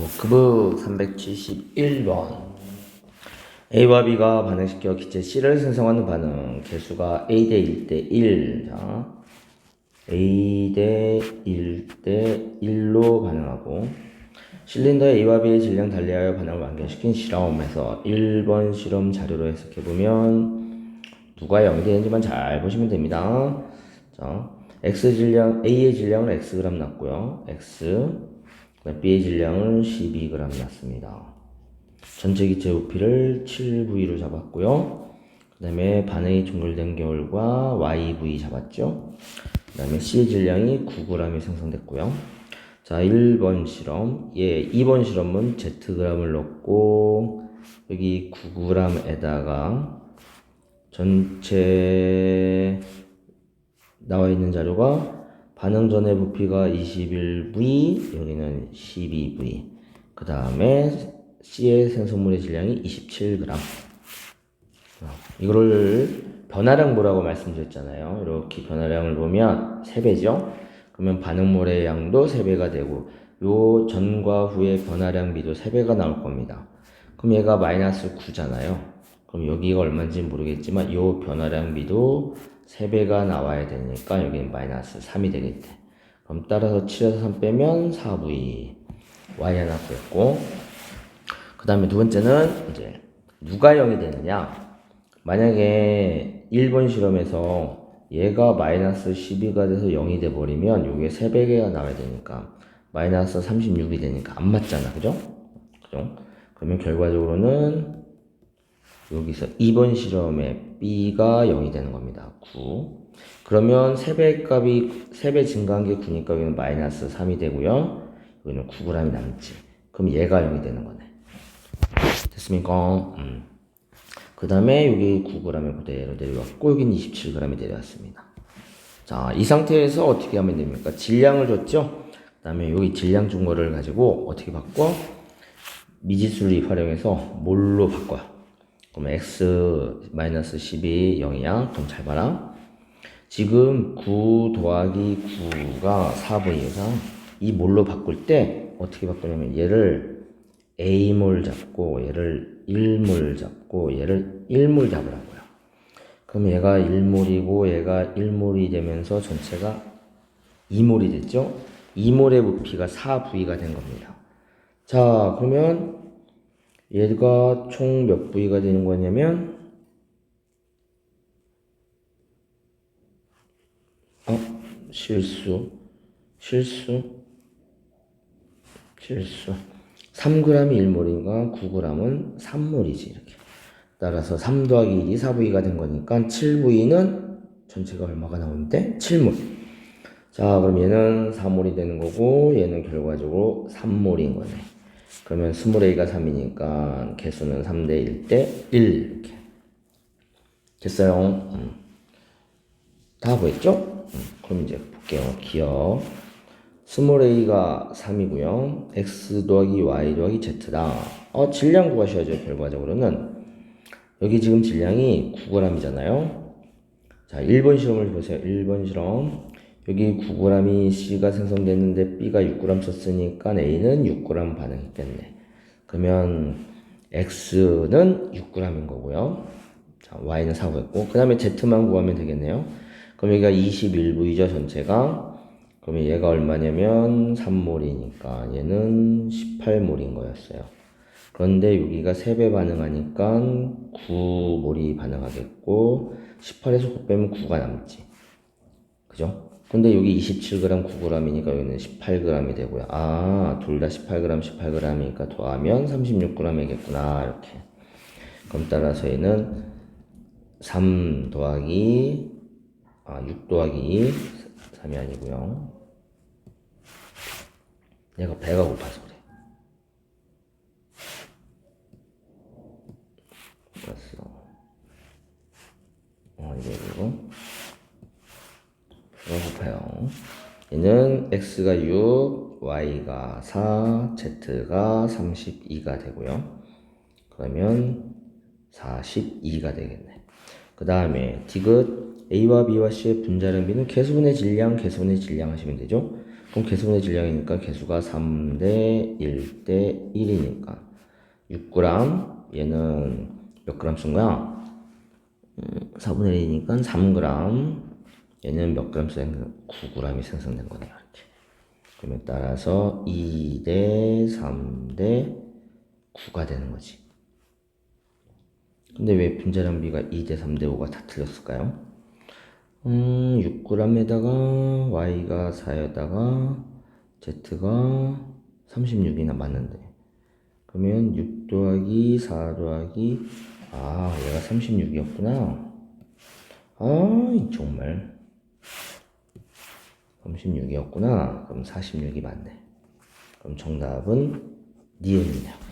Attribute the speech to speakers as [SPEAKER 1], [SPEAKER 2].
[SPEAKER 1] 워크북 371번 A와 B가 반응시켜 기체 C를 생성하는 반응 개수가 A 대 1 대 1 자, A 대 1 대 1로 반응하고 실린더 A와 B의 질량 달리하여 반응을 완결시킨 실험에서 1번 실험 자료로 해석해보면 누가 0이 되는지만 잘 보시면 됩니다. 자, X 질량, A의 질량을 Xg 놨고요. X B의 질량은 12g 놨습니다. 전체 기체 부피를 7V로 잡았고요. 그 다음에 반응이 종결된 결과 YV 잡았죠. 그 다음에 C의 질량이 9g이 생성됐고요. 자, 1번 실험. 예, 2번 실험은 Zg을 넣고 여기 9g에다가 전체 나와 있는 자료가 반응 전의 부피가 21V, 여기는 12V. 그 다음에 C의 생성물의 질량이 27g. 이거를 변화량 보라고 말씀드렸잖아요. 이렇게 변화량을 보면 3배죠. 그러면 반응물의 양도 3배가 되고 요 전과 후의 변화량 비도 3배가 나올 겁니다. 그럼 얘가 마이너스 9잖아요. 그럼 여기가 얼마인지 모르겠지만 요 변화량 비도 3배가 나와야 되니까 여기는 마이너스 3이 되겠대. 그럼 따라서 7에서 3 빼면 4v y 하나 구했고 그 다음에 두 번째는 이제 누가 0이 되느냐 만약에 1번 실험에서 얘가 마이너스 12가 돼서 0이 돼버리면 요게 3배가 나와야 되니까 마이너스 36이 되니까 안 맞잖아 그죠? 그죠? 그러면 결과적으로는 여기서 2번 실험에 B가 0이 되는 겁니다. 9. 그러면 3배 값이, 3배 증가한 게 9니까 여기는 마이너스 3이 되고요. 여기는 9g이 남지. 그럼 얘가 0이 되는 거네. 됐습니까? 음. 그 다음에 여기 9g이 그대로 내려왔고, 여기는 27g이 내려왔습니다. 자, 이 상태에서 어떻게 하면 됩니까? 질량을 줬죠? 그 다음에 여기 질량 준 거를 가지고 어떻게 바꿔? 미지수를 활용해서 뭘로 바꿔요? 그럼 x 마이너스 12 0이야. 그럼 잘 봐라. 지금 9 더하기 9가 4분이어서 이 몰로 바꿀 때 어떻게 바꾸냐면 얘를 a몰 잡고 얘를 1몰 잡고 얘를 1몰 잡으라고요. 그럼 얘가 1몰이고 얘가 1몰이 되면서 전체가 2몰이 됐죠? 2몰의 부피가 4V가 된 겁니다. 자, 그러면 얘가 총 몇 부위가 되는 거냐면 어 실수 실수 실수. 3g이 1몰인가? 9g은 3몰이지 이렇게. 따라서 3 더하기 1이 4부위가 된 거니까 7부위는 전체가 얼마가 나오는데? 7몰. 자 그럼 얘는 4몰이 되는 거고 얘는 결과적으로 3몰인 거네 그러면 스몰 a가 3이니까 개수는 3대 1대 1 이렇게 됐어요. 음. 다 보였죠? 음. 그럼 이제 볼게요. 기억 스몰 a가 3이고요. x 더하기 y 더하기 z다. 어, 질량 구하셔야죠. 결과적으로는 여기 지금 질량이 9g이잖아요. 자, 1번 실험을 보세요. 1번 실험. 여기 9g이 C가 생성됐는데 B가 6g 썼으니까 A는 6g 반응했겠네. 그러면 X는 6g인 거고요. 자, Y는 4구했고, 그 다음에 Z만 구하면 되겠네요. 그럼 여기가 21V죠, 전체가. 그러면 얘가 얼마냐면 3몰이니까 얘는 18몰인 거였어요. 그런데 여기가 3배 반응하니까 9몰이 반응하겠고, 18에서 9 빼면 9가 남지. 그죠? 근데 여기 27g, 9g이니까 여기는 18g이 되고요. 아, 둘 다 18g, 18g이니까 더하면 36g이겠구나. 이렇게. 그럼 따라서 얘는 3 더하기, 아, 6 더하기 3이 아니고요. 얘가 배가 고파서 그래. 알았어. 어, 이거, 이거. 배고파요. 얘는 x가 6, y가 4, z가 32가 되고요. 그러면 42가 되겠네. 그 다음에 디귿 a와 b와 c의 분자량 비는 개수분의 질량, 개수분의 질량 하시면 되죠. 그럼 개수분의 질량이니까 개수가 3대 1대 1이니까 6g 얘는 몇 g 쓴 거야? 음, 4분의 1이니까 3g 얘는 몇 g 생성? 9g이 생성된 거네요. 이렇게. 그러면 따라서 2대 3대 9가 되는 거지. 근데 왜 분자량비가 2대 3대 5가 다 틀렸을까요? 음, 6g에다가 y가 4에다가 z가 36이나 맞는데 그러면 6 더하기 4 더하기 아 얘가 36이었구나 아 정말 36이었구나. 그럼 46이 맞네. 그럼 정답은 니은이네요